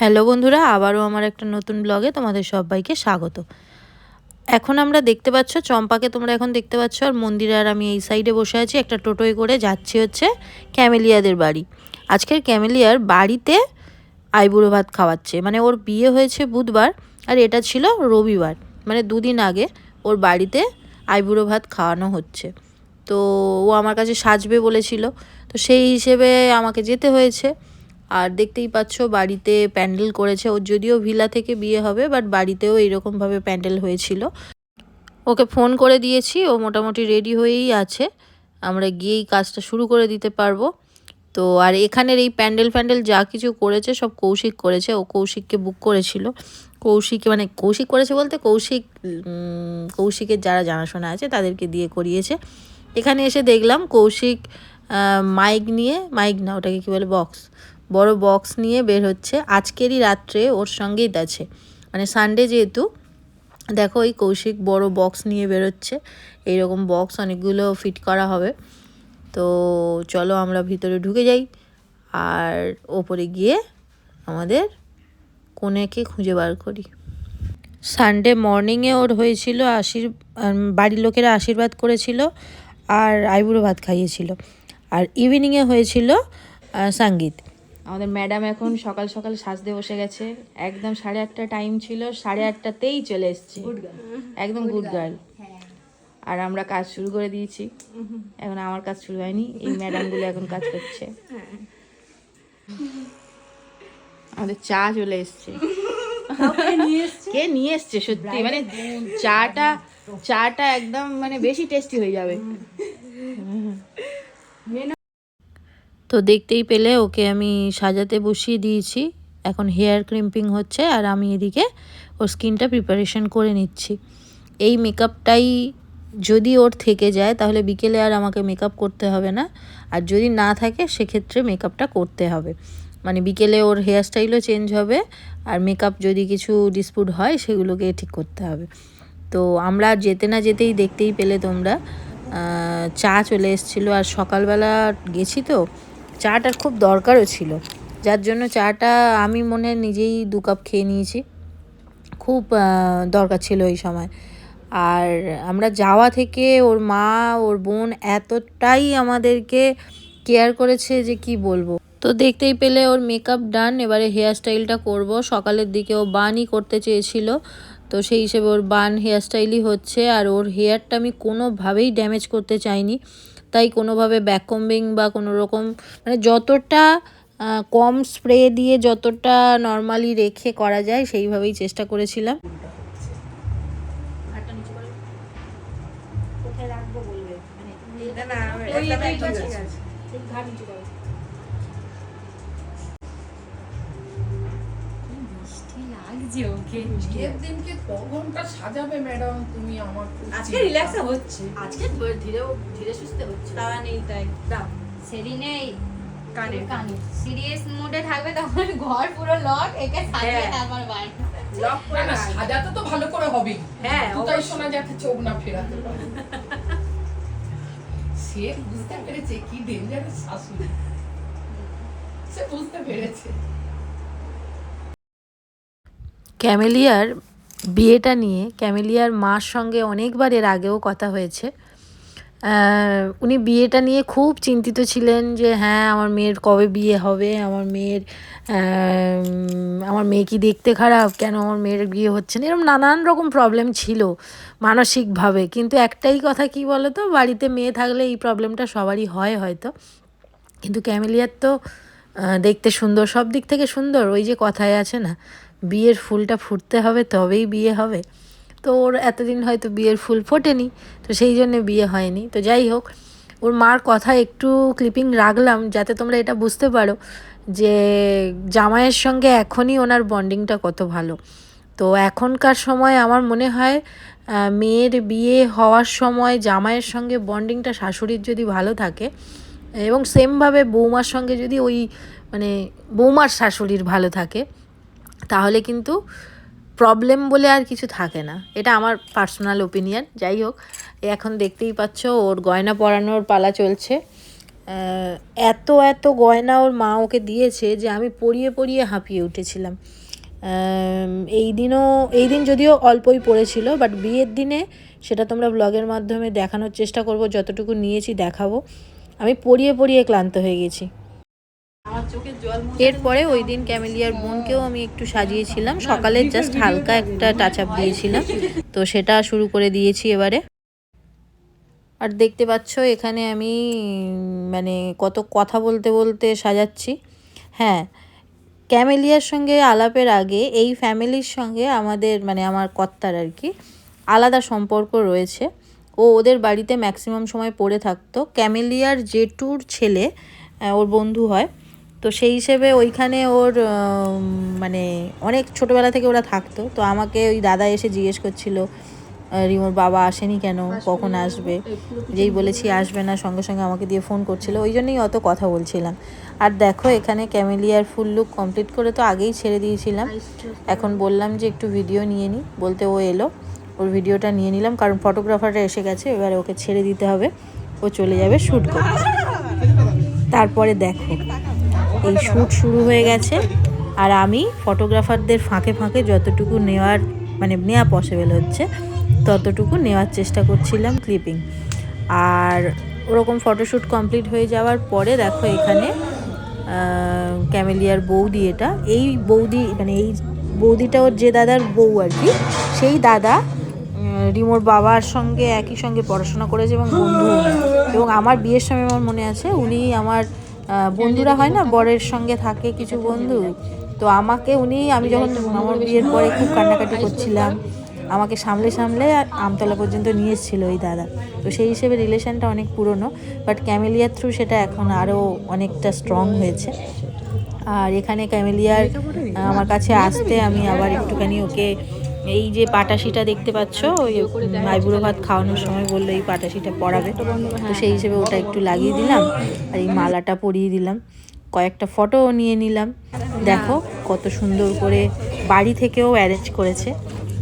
Hello বন্ধুরা, আবারও আমার একটা নতুন ব্লগে তোমাদের সবাইকে স্বাগত। এখন আমরা দেখতে পাচ্ছ, চম্পাকে তোমরা এখন দেখতে পাচ্ছ, আর মন্দিরে আর আমি এই সাইডে বসে আছি, একটা টোটোয় করে যাচ্ছি হচ্ছে ক্যামেলিয়াদের বাড়ি। আজকের ক্যামেলিয়ার বাড়িতে আইবুড়ো ভাত খাওয়াচ্ছে মানে ওর বিয়ে হয়েছে বুধবার, আর এটা ছিল রবিবার মানে দুদিন আগে ওর বাড়িতে আইবুড়ো ভাত খাওয়ানো হচ্ছে। তো ও আমার কাছে সাজবে বলেছিল, তো সেই হিসেবে আমাকে যেতে হয়েছে। আর দেখতেই পাচ্ছ বাড়িতে প্যান্ডেল করেছে ওর যদিও ভিলা থেকে বিয়ে হবে বাট বাড়িতেও এরকমভাবে প্যান্ডেল হয়েছিল। ওকে ফোন করে দিয়েছি, ও মোটামুটি রেডি হয়েই আছে। আমরা গিয়েই কাজটা শুরু করে দিতে পারব। তো আর এখানের এই প্যান্ডেল ফ্যান্ডেল যা কিছু করেছে, সব কৌশিক করেছে। ও কৌশিককে বুক করেছিল। কৌশিক মানে কৌশিক করেছে বলতে কৌশিক কৌশিকের যারা জানাশোনা আছে তাদেরকে দিয়ে করিয়েছে। এখানে এসে দেখলাম কৌশিক মাইক নিয়ে মাইক না, ওটাকে কী বলে বক্স বড় বক্স নিয়ে বের হচ্ছে। আজকেরই রাত্রে ওর সঙ্গেই আছে। মানে সানডে যেহেতু, দেখো ওই কৌশিক বড় বক্স নিয়ে বেরোচ্ছে। এইরকম বক্স অনেকগুলো ফিট করা হবে। তো চলো আমরা ভিতরে ঢুকে যাই। আর ওপরে গিয়ে আমাদের কোনেকে খুঁজে বার করি। সানডে মর্নিংয়ে ওর হয়েছিল আশীর বাড়ির লোকেরা আশীর্বাদ করেছিল আর আইবুড়ো ভাত খাইয়েছিল। আর ইভিনিংয়ে হয়েছিল সংগীত। আমাদের ম্যাডাম এখন সকাল সকাল সাজতে বসে গেছে। একদম সাড়ে আটটা টাইম ছিল সাড়ে আটটাতেই চলে এসছে। একদম গুড গার্ল আর আমরা কাজ শুরু করে দিয়েছি। এখন আমার কাজ শুরু হয়নি এই ম্যাডামগুলো এখন কাজ করছে। আমাদের চা চলে এসছে। কে নিয়ে এসছে? সত্যি? মানে চাটা চাটা একদম মানে বেশি টেস্টি হয়ে যাবে। তো দেখতেই পেলে ওকে আমি সাজাতে বসিয়ে দিয়েছি। এখন হেয়ার ক্রিম্পিং হচ্ছে আর আমি এদিকে ওর স্কিনটা প্রিপারেশন করে নিচ্ছি। এই মেকআপটাই যদি ওর থেকে যায় তাহলে বিকেলে আর আমাকে মেকআপ করতে হবে না। আর যদি না থাকে সেক্ষেত্রে মেকআপটা করতে হবে। মানে বিকেলে ওর হেয়ার স্টাইলও চেঞ্জ হবে আর মেকআপ যদি কিছু ডিসপুট হয় সেগুলোকে ঠিক করতে হবে। তো আমরা যেতে না যেতেই দেখতেই পেলে তোমরা। চা চলে এসেছিল আর সকালবেলা গেছি তো। চাটার খুব দরকারও ছিল। যার জন্য চাটা আমি মনে নিজেই দু কাপ খেয়ে নিয়েছি। খুব দরকার ছিল এই সময়। আর আমরা যাওয়া থেকে ওর মা, ওর বোন এতটাই আমাদেরকে কেয়ার করেছে যে কি বলব। তো দেখতেই পেলে ওর মেকআপ ডান এবারে হেয়ার স্টাইলটা করব। সকালের দিকে ও বানই করতে চেয়েছিল। তো সেই হিসেবে ওর বান হেয়ার স্টাইলই হচ্ছে। আর ওর হেয়ারটা আমি কোনোভাবেই ড্যামেজ করতে চাইনি। তাই কোনোভাবে ব্যাককম্বিং বা কোনো রকম মানে যতটা কম স্প্রে দিয়ে যতটা নর্মালি রেখে করা যায় সেইভাবেই চেষ্টা করেছিলাম। ওকে। বিয়ের দিনকে ক সাজাবে ম্যাডাম তুমি আমার আজকে রিল্যাক্স হচ্ছে। আজকে ধীরে ধীরে সুস্থে হচ্ছে। তারা নেই তাই। দাও সেদিনে কানে। কানে। সিরিয়াস মুডে থাকবে তখন ঘর পুরো লক একে সাজিয়ে হ্যাঁ। তারপর বার লক করে না সাজাতে তো ভালো করে হবেই। হ্যাঁ, তাই শোনা যাচ্ছে চোখ না ফেরাতে পারে। সে বুঝতে পেরেছে কি ডেঞ্জার শাশুড়ি। সে বুঝতে পেরেছে। ক্যামেলিয়ার বিয়েটা নিয়ে, ক্যামেলিয়ার মার সঙ্গে অনেকবার এর আগেও কথা হয়েছে। উনি বিয়েটা নিয়ে খুব চিন্তিত ছিলেন যে হ্যাঁ আমার মেয়ের কবে বিয়ে হবে? আমার মেয়ের আমার মেয়ে কি দেখতে খারাপ? কেন আমার মেয়ের বিয়ে হচ্ছে না? এরকম নানান রকম প্রবলেম ছিল মানসিকভাবে। কিন্তু একটাই কথা কি বলো তো বাড়িতে মেয়ে থাকলে এই প্রবলেমটা সবারই হয় হয়তো। কিন্তু ক্যামেলিয়ার তো দেখতে সুন্দর, সব দিক থেকে সুন্দর, ওই যে কথায় আছে না বিয়ের ফুলটা ফুটতে হবে, তবেই বিয়ে হবে। তো ওর এতদিন হয়তো বিয়ের ফুল ফোটেনি, তো সেই জন্য বিয়ে হয়নি। তো যাই হোক, ওর মার কথা একটু ক্লিপিং রাখলাম যাতে তোমরা এটা বুঝতে পারো যে জামাইয়ের সঙ্গে এখনই ওনার বন্ডিংটা কত ভালো। তো এখনকার সময় আমার মনে হয় মেয়ের বিয়ে হওয়ার সময় জামাইয়ের সঙ্গে বন্ডিংটা শাশুড়ির যদি ভালো থাকে এবং সেমভাবে বৌমার সঙ্গে যদি ওই মানে বৌমার শাশুড়ির ভালো থাকে তাহলে কিন্তু প্রবলেম বলে আর কিছু থাকে না। এটা আমার পার্সোনাল ওপিনিয়ন যাই হোক, এখন দেখতেই পাচ্ছ ওর গয়না পরানোর পালা চলছে। এত এত গয়না ওর মা ওকে দিয়েছে যে আমি পরিয়ে পরিয়ে হাঁপিয়ে উঠেছিলাম। এই দিনও, এই দিন যদিও অল্পই পড়েছিল বাট বিয়ের দিনে সেটা তোমরা ব্লগের মাধ্যমে দেখানোর চেষ্টা করব, যতটুকু নিয়েছি দেখাবো। আমি পরিয়ে পরিয়ে ক্লান্ত হয়ে গেছি। এরপরে ওই দিন ক্যামেলিয়ার বোনকেও আমি একটু সাজিয়েছিলাম। সকালে জাস্ট হালকা একটা টাচ আপ দিয়েছিলাম। তো সেটা শুরু করে দিয়েছি এবারে। আর দেখতে পাচ্ছ, এখানে আমি মানে কত কথা বলতে বলতে সাজাচ্ছি। হ্যাঁ ক্যামেলিয়ার সঙ্গে আলাপের আগে, এই ফ্যামিলির সঙ্গে আমাদের মানে আমার কর্তার আর কি, আলাদা সম্পর্ক রয়েছে। ও ওদের বাড়িতে ম্যাক্সিমাম সময় পড়ে থাকতো। ক্যামেলিয়ার জেঠুর ছেলে ওর বন্ধু হয়। তো সেই হিসেবে ওইখানে ওর মানে অনেক ছোটোবেলা থেকে ওরা থাকতো। তো আমাকে ওই দাদা এসে জিজ্ঞেস করছিল রিমোর বাবা আসেনি কেন? কখন আসবে? যেই বলেছি আসবে না সঙ্গে সঙ্গে আমাকে দিয়ে ফোন করছিল। ওই জন্যই অত কথা বলছিলাম। আর দেখো এখানে ক্যামেলিয়ার ফুল লুক কমপ্লিট করে তো আগেই ছেড়ে দিয়েছিলাম। এখন বললাম যে একটু ভিডিও নিয়ে নিই বলতে ও এলো ওর ভিডিওটা নিয়ে নিলাম। কারণ ফটোগ্রাফারটা এসে গেছে এবারে ওকে ছেড়ে দিতে হবে। ও চলে যাবে শ্যুট করতে। তারপরে দেখো এই শ্যুট শুরু হয়ে গেছে। আর আমি ফটোগ্রাফারদের ফাঁকে ফাঁকে যতটুকু নেওয়ার মানে নেওয়া পসিবল হচ্ছে ততটুকু নেওয়ার চেষ্টা করছিলাম ক্লিপিং আর ওরকম ফটোশ্যুট কমপ্লিট হয়ে যাওয়ার পরে দেখো এখানে ক্যামেলিয়ার বৌদি এটা। এই বৌদি মানে এই বৌদিটা ওর যে দাদার বউ আর কি সেই দাদা রিমোর বাবার সঙ্গে একই সঙ্গে পড়াশোনা করেছে এবং বন্ধু। এবং আমার বিয়ের সময় আমার মনে আছে উনি আমার বন্ধুরা হয় না বরের সঙ্গে থাকে কিছু বন্ধু। তো আমাকে উনি আমি যখন আমার বিয়ের পরে খুব কান্নাকাটি করছিলাম। আমাকে সামলে সামলে আমতলা পর্যন্ত নিয়ে এসেছিল ওই দাদা। তো সেই হিসেবে রিলেশনটা অনেক পুরনো বাট ক্যামেলিয়ার থ্রু সেটা এখন আরও অনেকটা স্ট্রং হয়েছে। আর এখানে ক্যামেলিয়ার আমার কাছে আসতে আমি আবার একটুখানি ওকে এই যে পাটাশিটা দেখতে পাচ্ছ ওই আইবুড়ো ভাত খাওয়ানোর সময় বলল এই পাটাশিটা পরাবে। তো সেই হিসেবে ওটা একটু লাগিয়ে দিলাম আর এই মালাটা পরিয়ে দিলাম। কয়েকটা ফটোও নিয়ে নিলাম। দেখো কত সুন্দর করে বাড়ি থেকেও অ্যারেঞ্জ করেছে।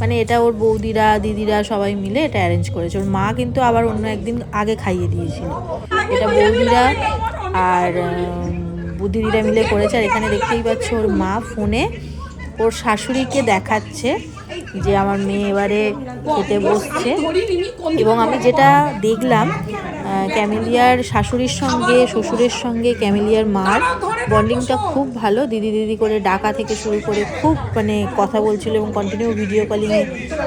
মানে এটা ওর বৌদিরা দিদিরা সবাই মিলে এটা অ্যারেঞ্জ করেছে। ওর মা কিন্তু আবার অন্য একদিন আগে খাইয়ে দিয়েছিল। এটা বৌদিরা আর উম, দিদিরা মিলে করেছে। আর এখানে দেখতেই পাচ্ছ ওর মা ফোনে ওর শাশুড়িকে দেখাচ্ছে। যে আমার মেয়ে এবারে খেতে বসছে। এবং আমি যেটা দেখলাম ক্যামেলিয়ার শাশুড়ির সঙ্গে শ্বশুরের সঙ্গে ক্যামেলিয়ার মার বন্ডিংটা খুব ভালো। দিদি দিদি করে ডাকা থেকে শুরু করে খুব মানে কথা বলছিল এবং কন্টিনিউ ভিডিও কলিংয়ে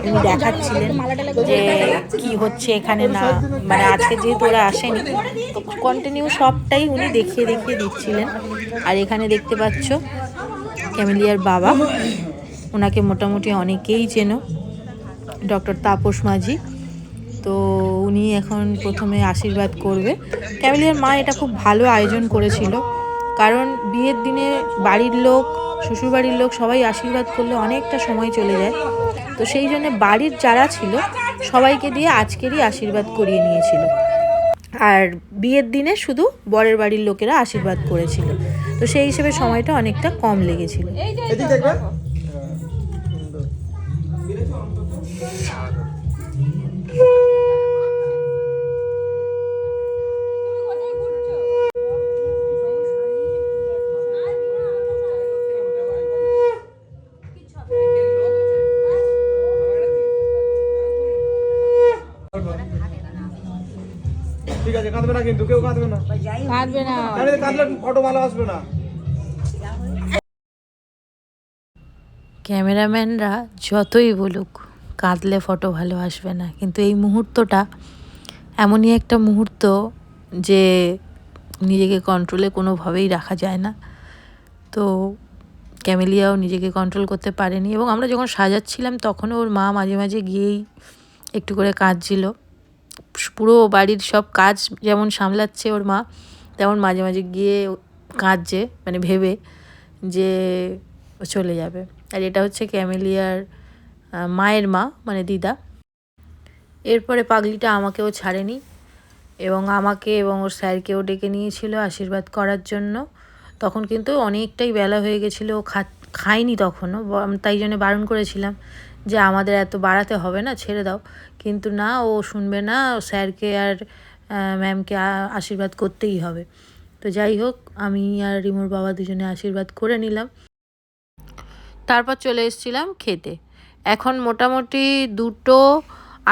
উনি দেখাচ্ছিলেন যে কি হচ্ছে এখানে না। মানে আজকে যেহেতু ওরা আসেনি তো কন্টিনিউ সবটাই উনি দেখিয়ে দেখিয়ে দিচ্ছিলেন। আর এখানে দেখতে পাচ্ছ ক্যামেলিয়ার বাবা। ওনাকে মোটামুটি অনেকেই চেনো, ডক্টর তাপস মাঝি। তো উনি এখন প্রথমে আশীর্বাদ করবে। ক্যামেলিয়ার মা এটা খুব ভালো আয়োজন করেছিল। কারণ বিয়ের দিনে বাড়ির লোক, শ্বশুরবাড়ির লোক সবাই আশীর্বাদ করলে অনেকটা সময় চলে যায়। তো সেই জন্য বাড়ির যারা ছিল, সবাইকে দিয়ে আজকেরই আশীর্বাদ করিয়ে নিয়েছিল। আর বিয়ের দিনে শুধু বরের বাড়ির লোকেরা আশীর্বাদ করেছিল। তো সেই হিসেবে সময়টা অনেকটা কম লেগেছিল। কিন্তু কেউ কাঁদবে না। কাটবে না। কাঁদলে কাঁদলে ফটো ভালো আসবে না। ক্যামেরাম্যানরা যতই বলুক কাঁদলে ফটো ভালো আসবে না। কিন্তু এই মুহূর্তটা এমনই একটা মুহূর্ত যে নিজেকে কন্ট্রোলে কোনোভাবেই রাখা যায় না। তো ক্যামেলিয়াও নিজেকে কন্ট্রোল করতে পারেনি। এবং আমরা যখন সাজাচ্ছিলাম তখনও ওর মা মাঝে মাঝে গিয়েই একটু করে কাঁদছিল। পুরো বাড়ির সব কাজ যেমন সামলাচ্ছে ওর মা, তেমন মাঝে মাঝে গিয়ে কাঁদছে মানে ভেবে যে চলে যাবে। আর এটা হচ্ছে ক্যামেলিয়ার মায়ের মা মানে দিদা। এরপরে পাগলিটা আমাকেও ছাড়েনি এবং আমাকে এবং ওর স্যারকেও ডেকে নিয়েছিল আশীর্বাদ করার জন্য। তখন কিন্তু অনেকটাই বেলা হয়ে গেছিল খা, খায়নি তখনও তাই জন্য বারণ করেছিলাম। যে আমাদের এত বাড়াতে হবে না, ছেড়ে দাও। কিন্তু না, ও শুনবে না, স্যারকে আর ম্যামকে আশীর্বাদ করতেই হবে। তো যাই হোক, আমি আর রিমোর বাবা দুজনে আশীর্বাদ করে নিলাম। তারপর চলে এসেছিলাম খেতে। এখন মোটামুটি দুটো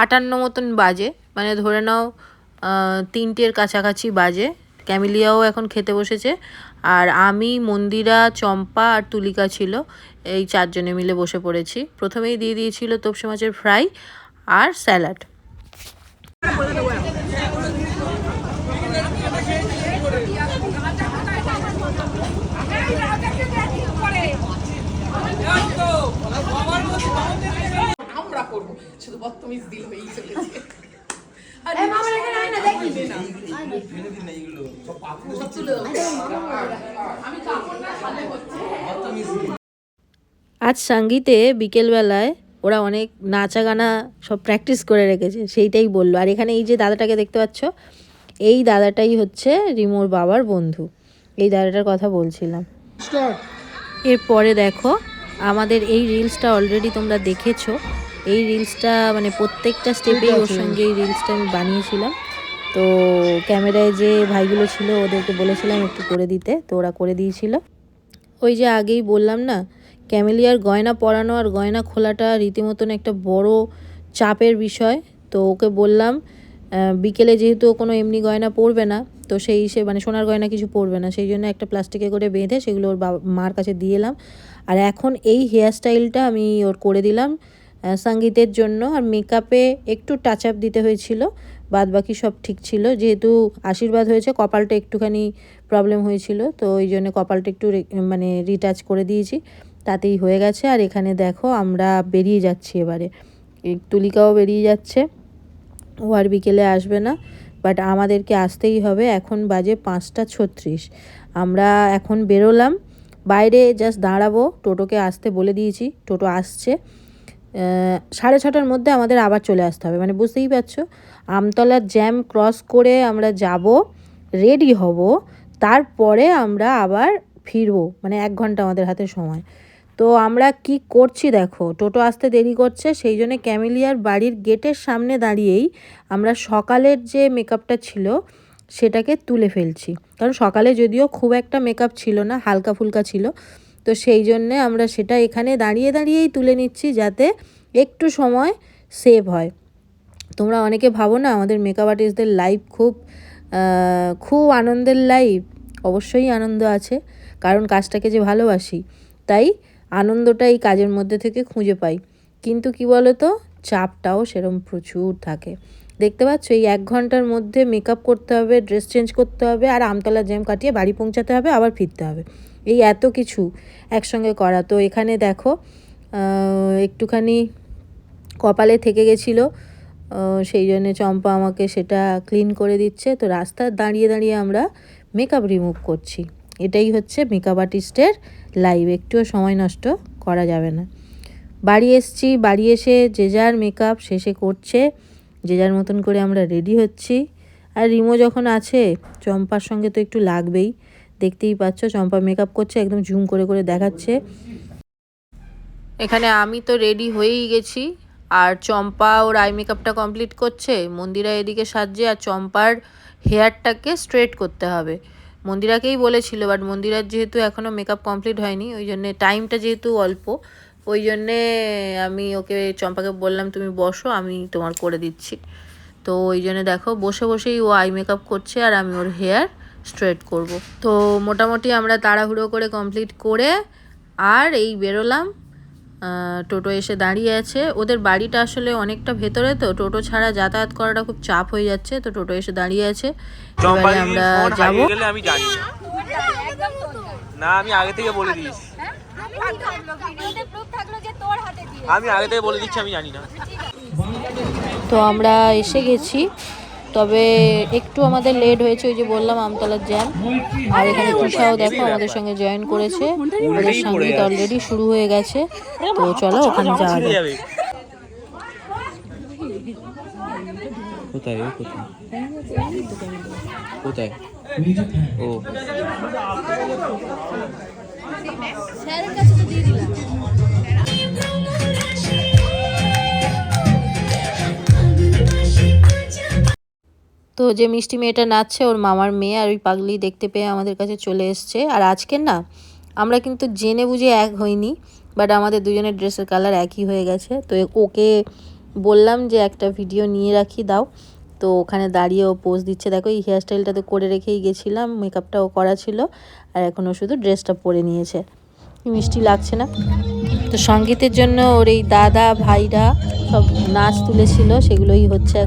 আটান্ন মতন বাজে। মানে ধরে নাও তিনটের কাছাকাছি বাজে। ক্যামিলিয়াও এখন খেতে বসেছে। আর আমি, মন্দিরা, চম্পা আর তুলিকা ছিল। এই চারজনে মিলে বসে পড়েছি। প্রথমেই দিয়ে দিয়েছিল তোপসে মাছের ফ্রাই আর স্যালাড। আমরা করব। শুধু বদতমিজ দিল এই চলেছে। আর সব তুলে। আমি কাপড় না খালে হচ্ছে আজ সঙ্গীতে বিকেলবেলায় ওরা অনেক নাচা গানা সব প্র্যাকটিস করে রেখেছে সেইটাই বলল। আর এখানে এই যে দাদাটাকে দেখতে পাচ্ছ এই দাদাটাই হচ্ছে রিমোর বাবার বন্ধু। এই দাদাটার কথা বলছিলাম। এরপরে দেখো আমাদের এই রিলসটা অলরেডি তোমরা দেখেছ। এই রিলসটা মানে প্রত্যেকটা স্টেপেই ওর সঙ্গে এই রিলসটা আমি বানিয়েছিলাম। তো ক্যামেরায় যে ভাইগুলো ছিল ওদেরকে বলেছিলাম একটু করে দিতে তো ওরা করে দিয়েছিল। ওই যে আগেই বললাম না ক্যামেলিয়ার গয়না পরানো আর গয়না খোলাটা রীতিমতন একটা বড় চাপের বিষয়। তো ওকে বললাম বিকেলে যেহেতু কোনো এমনি গয়না পরবে না তো সেই হিসেবে মানে সোনার গয়না কিছু পরবে না সেই জন্য একটা প্লাস্টিকে করে বেঁধে সেগুলো ওর বাবা মার কাছে দিয়ে এলাম। আর এখন এই হেয়ার স্টাইলটা আমি ওর করে দিলাম। সঙ্গীতের জন্য আর মেকআপে একটু টাচ আপ দিতে হয়েছিল। বাদ বাকি সব ঠিক ছিল। যেহেতু আশীর্বাদ হয়েছে, কপালটা একটুখানি প্রবলেম হয়েছিল, তো ওই জন্য কপালটা একটু মানে রিটাচ করে দিয়েছি। তাতেই হয়ে গেছে। আর এখানে দেখো, আমরা বেরিয়ে যাচ্ছি এবারে। তুলিকাও বেরিয়ে যাচ্ছে। ও আর বিকেলে আসবে না বাট আমাদেরকে আসতেই হবে। এখন বাজে পাঁচটা ছত্রিশ। আমরা এখন বেরোলাম। বাইরে জাস্ট দাঁড়াবো। টোটোকে আসতে বলে দিয়েছি। টোটো আসছে। সাড়ে ছটার মধ্যে আমাদের আবার চলে আসতে হবে। মানে বুঝতেই পারছ, আমতলার জ্যাম ক্রস করে আমরা যাব রেডি হব, তারপরে আমরা আবার ফিরবো মানে এক ঘণ্টা আমাদের হাতে সময়। তো আমরা কি করছি দেখো, টোটো আসতে দেরি করছে, সেই জন্য ক্যামিলিয়ার বাড়ির গেটের সামনে দাঁড়িয়েই আমরা সকালের যে মেকআপটা ছিল, সেটাকে তুলে ফেলছি। কারণ সকালে যদিও খুব একটা মেকআপ ছিল না হালকা ফুলকা ছিল তো সেই জন্যে আমরা সেটা এখানে দাঁড়িয়ে দাঁড়িয়েই তুলে নিচ্ছি যাতে একটু সময় সেভ হয়। তোমরা অনেকে ভাবো না, আমাদের মেকআপ আর্টিস্টদের লাইফ খুব খুব আনন্দের লাইফ অবশ্যই আনন্দ আছে, কারণ কাজটাকে যে ভালোবাসি, তাই আনন্দটা এই কাজের মধ্যে থেকে খুঁজে পাই। কিন্তু কি বলো তো চাপটাও সেরম প্রচুর থাকে। দেখতে পাচ্ছ, এই এক ঘণ্টার মধ্যে মেকআপ করতে হবে ড্রেস চেঞ্জ করতে হবে, আর আমতলা জ্যাম কাটিয়ে বাড়ি পৌঁছাতে হবে, আবার ফিরতে হবে। এই এত কিছু একসঙ্গে করা। তো এখানে দেখো একটুখানি কপালে থেকে গেছিল সেই জন্যে চম্পা আমাকে সেটা ক্লিন করে দিচ্ছে। তো রাস্তায় দাঁড়িয়ে দাঁড়িয়ে আমরা মেকআপ রিমুভ করছি। এটাই হচ্ছে মেকআপ আর্টিস্টের লাইভ একটুও সময় নষ্ট করা যাবে না। বাড়ি এসছি, বাড়ি এসে যে যার মেকআপ শেষে করছে, যে যার মতন করে আমরা রেডি হচ্ছি। আর রিমো যখন আছে, চম্পার সঙ্গে তো একটু লাগবেই। দেখতেই পাচ্ছ, চম্পা মেকআপ করছে, একদম ঝুম করে করে দেখাচ্ছে। এখানে আমি তো রেডি হয়েই গেছি, আর চম্পা ওর আই মেকআপটা কমপ্লিট করছে, মন্দিরা এদিকে সাজছে, আর চম্পার হেয়ারটাকে স্ট্রেট করতে হবে। মন্দিরাকেই বলেছিল বাট মন্দিরার যেহেতু এখনও মেকআপ কমপ্লিট হয়নি, ওই জন্যে টাইমটা যেহেতু অল্প, ওই জন্যে আমি ওকে, চম্পাকে বললাম, তুমি বসো, আমি তোমার করে দিচ্ছি। তো ওই জন্য দেখো, বসে বসেই ও আই মেকআপ করছে, আর আমি ওর হেয়ার স্ট্রেট করব। তো মোটামুটি আমরা তাড়াহুড়ো করে কমপ্লিট করে আর এই বেরোলাম। টোটো এসে দাঁড়িয়ে আছে। ওদের বাড়িটা আসলে অনেকটা ভেতরে তো টোটো ছাড়া যাতায়াত করাটা খুব চাপ হয়ে যাচ্ছে। তো টোটো এসে দাঁড়িয়ে আছে। এবারে আমরা যাব। আমি জানি না আমি আগে থেকে বলে দিয়েছি। আমি আগে থেকে বলে দিচ্ছি আমি জানি না। তো আমরা এসে গেছি। তবে একটু আমাদের লেট হয়েছে ওই যে বললাম আমতলার জ্যাম আর এখানে তুষাও দেখো আমাদের সঙ্গে জয়েন করেছে। ওদের সংগীত অলরেডি শুরু হয়ে গেছে। তো চলো ওখানে যাওয়া যাবে কোথায় কোথায়? কোথায়? ও। তো যে মিষ্টি মেয়েটা নাচছে, ওর মামার মেয়ে আর ওই পাগলি দেখতে পেয়ে আমাদের কাছে চলে এসছে। আর আজকে না, আমরা কিন্তু জেনে বুঝে এক হইনি বাট আমাদের দুজনের ড্রেসের কালার একই হয়ে গেছে। তো ওকে বললাম যে একটা ভিডিও নিয়ে রাখি, দাও। তো ওখানে দাঁড়িয়ে ও পোজ দিচ্ছে। দেখো, এই হেয়ারস্টাইলটা তো করে রেখেই গেছিলাম মেকআপটাও করা ছিল, আর এখন ও শুধু ড্রেসটা পরে নিয়েছে। মিষ্টি লাগছে না। তো সঙ্গীতের জন্য ওর এই দাদা, ভাইরা সব নাচ তুলেছিল, সেগুলোই হচ্ছে।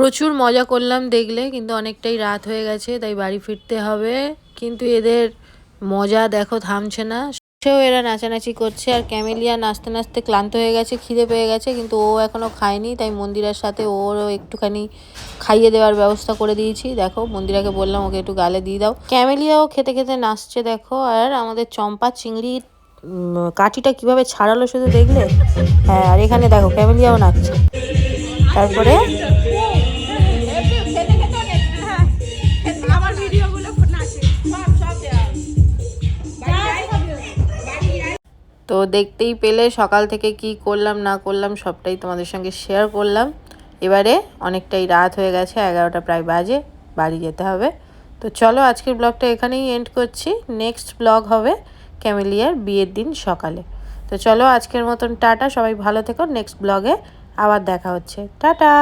প্রচুর মজা করলাম দেখলে, কিন্তু অনেকটাই রাত হয়ে গেছে, তাই বাড়ি ফিরতে হবে। কিন্তু এদের মজা দেখো থামছে না। সেও এরা নাচানাচি করছে, আর ক্যামেলিয়া নাচতে নাচতে ক্লান্ত হয়ে গেছে, খিদে পেয়ে গেছে, কিন্তু ও এখনও খায়নি, তাই মন্দিরার সাথে ওরও একটুখানি খাইয়ে দেওয়ার ব্যবস্থা করে দিয়েছি। দেখো, মন্দিরাকে বললাম, ওকে একটু গালে দিয়ে দাও। ক্যামেলিয়াও খেতে খেতে নাচছে, দেখো, আর আমাদের চম্পা চিংড়ি কাঠিটা কীভাবে ছাড়ালো শুধু দেখলে? হ্যাঁ আর এখানে দেখো, ক্যামেলিয়াও নাচছে। তারপরে তো দেখতেই পেলে সকাল থেকে কি করলাম, না করলাম, সবটাই তোমাদের সঙ্গে শেয়ার করলাম। এবারে অনেকটাই রাত হয়ে গেছে, এগারোটা প্রায় বাজে, বাড়ি যেতে হবে। তো চলো আজকের ব্লগটা এখানেই এন্ড করছি। নেক্সট ব্লগ হবে ক্যামেলিয়ার বিয়ের দিন সকালে। তো চলো আজকের মতন টাটা, সবাই ভালো থেকো। নেক্সট ব্লগে আবার দেখা হচ্ছে। টাটা!